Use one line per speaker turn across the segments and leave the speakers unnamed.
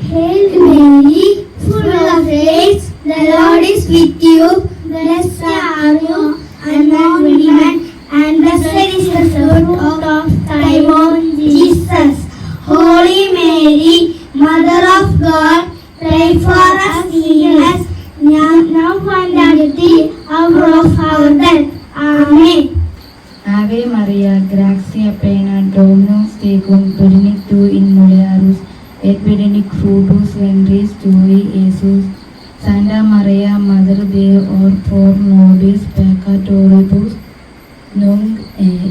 Hail Mary, full of grace, the Lord is with you. Blessed are you among women, and blessed is the fruit of thy womb, Jesus. Holy Mary, Mother of God, pray for us sinners, now and at the hour of our death. Amen.
Ave Maria, gracia plena, Dominus tecum, benedicta tu in mulieribus, ഏക്വീഡിനി ക്രൂഡൂസ് വെൻട്രീസ് ജോയി യേസൂസ് സാന്റ മറിയ മദർ ദേ ഓർ ഫോർ നോഡിസ് പേക്കാറ്റോറിബൂസ് നുങ്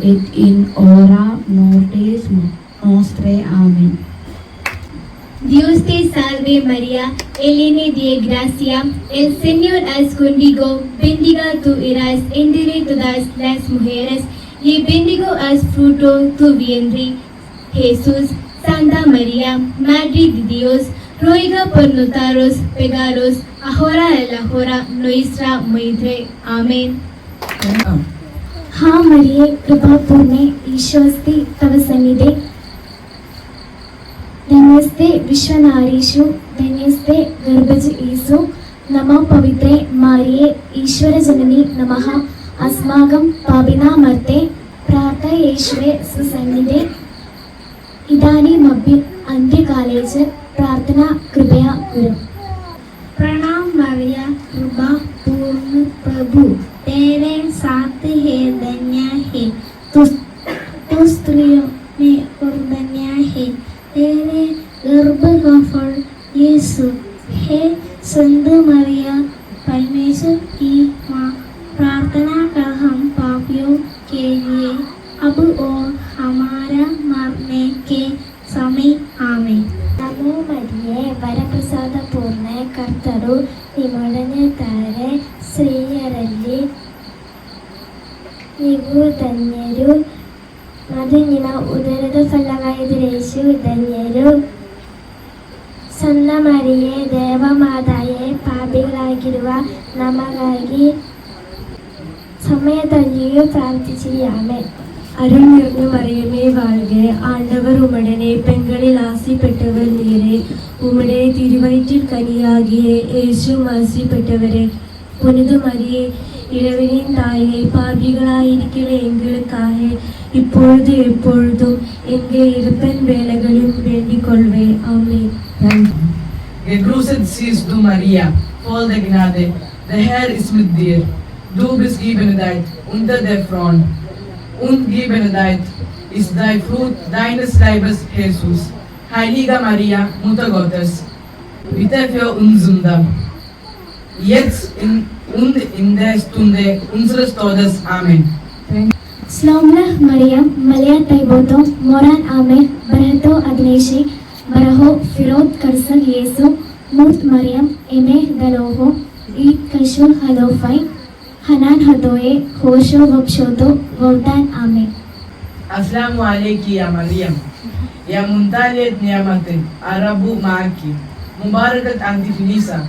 എറ്റ് ഇൻ ഓറ നോർട്ടീസ് നോസ്ത്രേ ആമേൻ
Dios te salve María, llena de gracia, el Señor es contigo, bendiga tú eres entre todas las mujeres y bendigo es fruto tu vientre, Jesús. Santa María, Madre de Dios, ruega por nosotros pecados, ahora en la hora nuestra muerte. Amén.
ഹാ മരിയെ കൃപാപൂർണെ ഈശോസ്തി തവ സന്നിധി ധന്യസ്തേ വിശ്വനാരീഷു ധന്യസ്തേ ഗർഭജ് ഈസു നമോ പവിത്രേ മാരിയെ ഈശ്വരജനനി നമഃ അസ്മാകം പാപിനാമർത്തെ പ്രാർത്ഥയേശ്വരേ സുസന്നിധേ റബ്ബാനി മബ്ബി അന്ത്യ college പ്രാർത്ഥന കൃപയ ഗുരു. പ്രണാം മറിയ കൃപ പൂർണ പ്രഭു. തേരെ സാത്ത് ഹേ ധന്യ ഹേ. തു സ്ത്രീയോ may കുർബന്യ ഹേ. തേരെ ഗർഭ ഗഫൾ യേസു ഹേ संत मरिया परमेश्वर की माँ प्रार्थना कर हम पापियों के लिए अब और हमारा मरने के समय आवे നമോ മരിയെ വരപ്രസാദ പൂർണ കർത്തരു നിമടനെ താരെ ശ്രീയರಲ್ಲಿ ನೀವು ಧನ್ಯರು ಅದು ನಿಮ್ಮ ಉದರದ ಫಲವಾಯಿದರೇಶು ಧನ್ಯರು ಸಣ್ಣ ಮರಿಯೇ ದೇವಮಾತಾಯೇ ಪಾಪಿಗಳಾಗಿರುವ ನಮಗಾಗಿ ಸಮಯದಲ್ಲಿಯೂ ಪ್ರಾರ್ಥಿಸಿಯಾಮೆ
அருள் நிறைந்த மறையமே வாழ்க ஆண்டவர் உமடனே பெண்களில் ஆசிப்பட்டவர் நீரே உம்முடைய திருவயிற்றில் கனியாகிய இயேசும் ஆசிப்பட்டவரே புனித மரியே இளவனின் தாயை பாவிகளாயிருக்கிற எங்களுக்காக இப்பொழுது எப்பொழுதும் எங்கள் இருப்பன் வேலைகளும் வேண்டிக் கொள்வேன் ஆமென்
Gegrüßet siehst du, Maria, voll der Gnade. Der Herr ist mit dir. Du bist gebenedeit unter der Frauen. Und gebenedeit ist dein Frucht deines Leibes, Jesus. Heilige Maria, Mutter Gottes, bitte für uns Sünder. Jetzt in, und in der Stunde unseres Todes. Amen.
Slomlah Maria, Malia Taiboto, Moran Ame, Barato Agneshi, Baraho, Firot Karsal Yesu, Mut Mariam, Eme Daloho, Eid Kashu Halofai, Hanan हदोए, होशो बख्शोतो वोतान
आमे। अस्सलाम वालेकुम या मरियम या मुंतालियत नियामत अरबु माकी मुबारकत aunty अंतिफिनीसा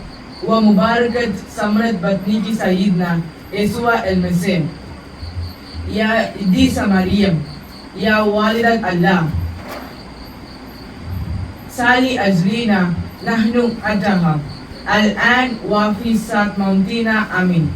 व मुबारकत समरत बतनी की सईदना यसुआ अल मसीह या इदीसा मरियम या वालिदत अल्लाह साली अजरीना नहनु अदमा الآن وفي سات موتنا آمين